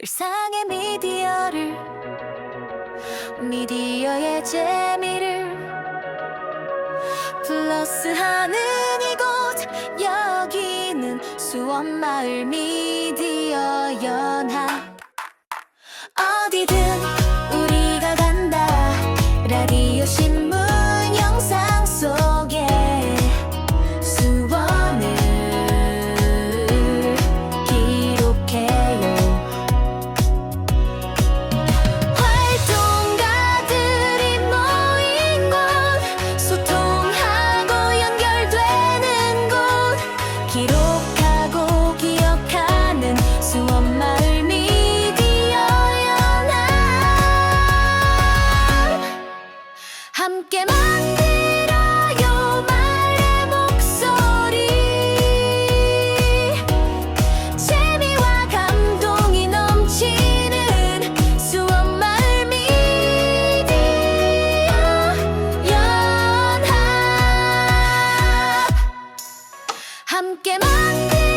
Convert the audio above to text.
일상의 미디어를 미디어의 재미를 플러스하는 이곳 여기는 수원마을 미디어 연합 어디든 우리가 간다. 라디오 신 기록하고 기억하는 수원마을 미디어 연합. 함께 만든 I